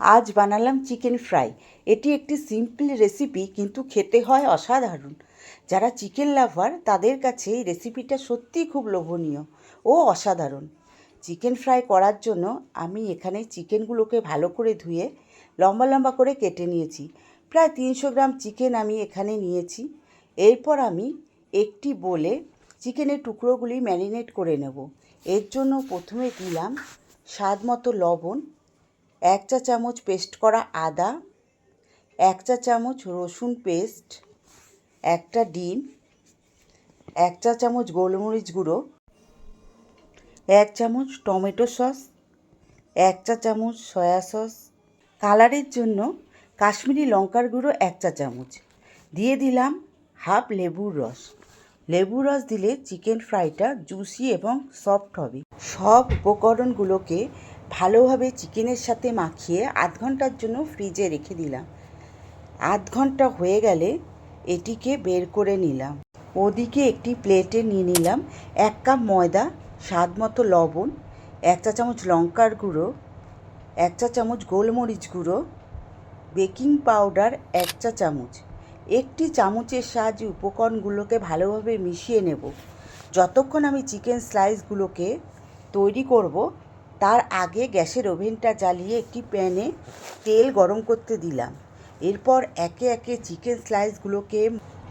আজ বানালাম chicken fry. এটি একটি সিম্পল রেসিপি, কিন্তু খেতে হয় অসাধারণ। যারা চিকেন লাভার, তাদের কাছে এই রেসিপিটা সত্যিই খুব লোভনীয় ও অসাধারণ। চিকেন ফ্রাই করার জন্য আমি এখানে চিকেনগুলোকে ভালো করে ধুয়ে লম্বা লম্বা করে কেটে নিয়েছি। প্রায় তিনশো গ্রাম চিকেন আমি এখানে নিয়েছি। এরপর আমি একটি বলে চিকেনের টুকরোগুলি ম্যারিনেট করে নেব। এর জন্য প্রথমে দিলাম স্বাদ মতো লবণ এক চা চামচ পেস্ট করা আদা, এক চা চামচ রসুন পেস্ট, একটা ডিম, এক চা চামচ গোলমরিচ গুঁড়ো, এক চামচ টমেটো সস, এক চা চামচ সয়া সস। কালারের জন্য কাশ্মীরি লঙ্কার গুঁড়ো এক চা চামচ। দিয়ে দিলাম হাফ লেবুর রস। লেবুর রস দিলে চিকেন ফ্রাইটা জুসি এবং সফট হবে। সব উপকরণগুলোকে ভালোভাবে চিকেনের সাথে মাখিয়ে আধ ঘণ্টার জন্য ফ্রিজে রেখে দিলাম। আধ ঘণ্টা হয়ে গেলে এটিকে বের করে নিলাম। ওদিকে একটি প্লেটে নিয়ে নিলাম এক কাপ ময়দা, স্বাদ মতো লবণ, এক চা চামচ লঙ্কার গুঁড়ো, এক চা চামচ গোলমরিচ গুঁড়ো, বেকিং পাউডার এক চা চামচ। একটি চামচের সাহায্যে উপকরণগুলোকে ভালোভাবে মিশিয়ে নেব। যতক্ষণ আমি চিকেন স্লাইসগুলোকে তৈরি করব তার আগে গ্যাসের ওভেনটা জ্বালিয়ে একটি প্যানে তেল গরম করতে দিলাম। এরপর একে একে চিকেন স্লাইসগুলোকে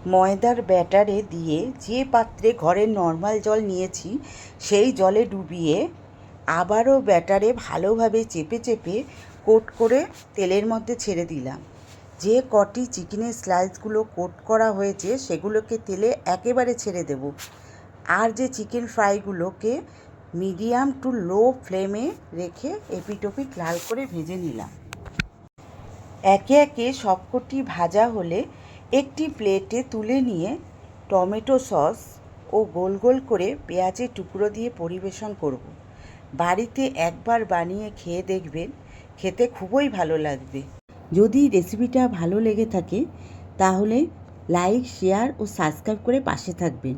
ময়দার ব্যাটারে দিয়ে যে পাত্রে ঘরের নর্মাল জল নিয়েছি, সেই জলে ডুবিয়ে আবারও ব্যাটারে ভালোভাবে চেপে চেপে কোট করে তেলের মধ্যে ছেড়ে দিলাম। যে কটি চিকেনের স্লাইসগুলো কোট করা হয়েছে, সেগুলোকে তেলে একেবারে ছেড়ে দেব। আর যে চিকেন ফ্রাইগুলোকে মিডিয়াম টু লো ফ্লেমে রেখে এপিটোপিট লাল করে ভেজে নিলাম। একে একে সবকটি ভাজা হলে একটি প্লেটে তুলে নিয়ে টমেটো সস ও গোল গোল করে পেঁয়াজের টুকরো দিয়ে পরিবেশন করব। বাড়িতে একবার বানিয়ে খেয়ে দেখবেন, খেতে খুবই ভালো লাগবে। যদি রেসিপিটা ভালো লেগে থাকে, তাহলে লাইক, শেয়ার ও সাবস্ক্রাইব করে পাশে থাকবেন।